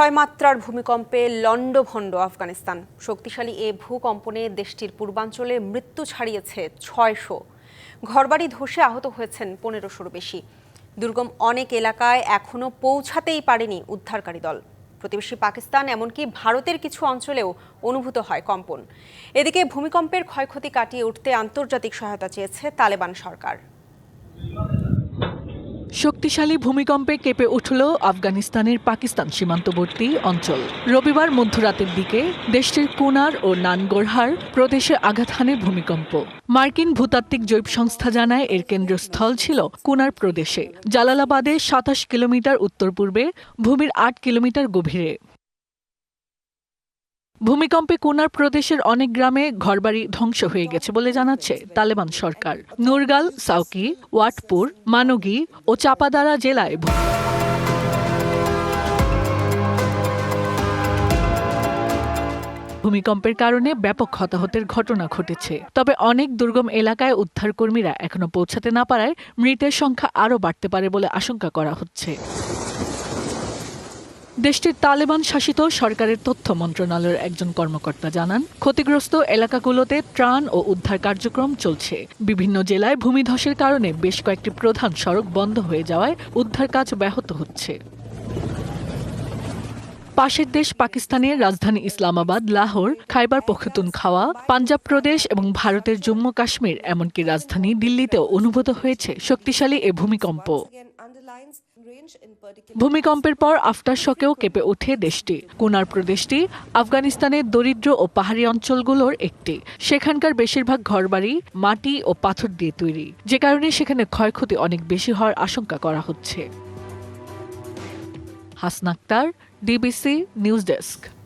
ছয় মাত্রার ভূমিকম্পে লণ্ডভণ্ড আফগানিস্তান। শক্তিশালী এ ভূকম্পনে দেশটির পূর্বাঞ্চলে মৃত্যু ছাড়িয়েছে ছয়শো। ঘরবাড়ি ধসে আহত হয়েছেন পনেরোশোর বেশি। দুর্গম অনেক এলাকায় এখনও পৌঁছাতেই পারেনি উদ্ধারকারী দল। প্রতিবেশী পাকিস্তান, এমনকি ভারতের কিছু অঞ্চলেও অনুভূত হয় কম্পন। এদিকে ভূমিকম্পের ক্ষয়ক্ষতি কাটিয়ে উঠতে আন্তর্জাতিক সহায়তা চেয়েছে তালেবান সরকার। শক্তিশালী ভূমিকম্পে কেঁপে উঠল আফগানিস্তানের পাকিস্তান সীমান্তবর্তী অঞ্চল। রবিবার মধ্যরাতের দিকে দেশটির কুনার ও নানগোরহার প্রদেশে আঘাত হানে ভূমিকম্প। মার্কিন ভূতাত্ত্বিক জৈব সংস্থা জানায় এর কেন্দ্রস্থল ছিল কুনার প্রদেশে। জালালাবাদে সাতাশ কিলোমিটার উত্তর পূর্বে, ভূমির আট কিলোমিটার গভীরে। ভূমিকম্পে কুনার প্রদেশের অনেক গ্রামে ঘরবাড়ি ধ্বংস হয়ে গেছে বলে জানাচ্ছে তালেবান সরকার। নুরগাল সাউকি ওয়াটপুর, মানগি ও চাপাদারা জেলায় ভূমিকম্পের কারণে ব্যাপক হতাহতের ঘটনা ঘটেছে। তবে অনেক দুর্গম এলাকায় উদ্ধারকর্মীরা এখনও পৌঁছাতে না পারায় মৃতের সংখ্যা আরও বাড়তে পারে বলে আশঙ্কা করা হচ্ছে। দেশটির তালেবান শাসিত সরকারের তথ্য মন্ত্রণালয়ের একজন কর্মকর্তা জানান, ক্ষতিগ্রস্ত এলাকাগুলোতে ত্রাণ ও উদ্ধার কার্যক্রম চলছে। বিভিন্ন জেলায় ভূমিধসের কারণে বেশ কয়েকটি প্রধান সড়ক বন্ধ হয়ে যাওয়ায় উদ্ধার কাজ ব্যাহত হচ্ছে। পাশের দেশ পাকিস্তানের রাজধানী ইসলামাবাদ, লাহোর, খাইবার পখতুনখাওয়া পাঞ্জাব প্রদেশ এবং ভারতের জম্মু কাশ্মীর, এমনকি রাজধানী দিল্লিতেও অনুভূত হয়েছে শক্তিশালী এ ভূমিকম্প। ভূমিকম্পের পর আফটার শকেও কেঁপে ওঠে দেশটি। কুনার প্রদেশটি আফগানিস্তানের দরিদ্র ও পাহাড়ি অঞ্চলগুলোর একটি। সেখানকার বেশিরভাগ ঘরবাড়ি, মাটি ও পাথর দিয়ে তৈরি। যে কারণে সেখানে ক্ষয়ক্ষতি অনেক বেশি হওয়ার আশঙ্কা করা হচ্ছে। Hasnaktar DBC news desk.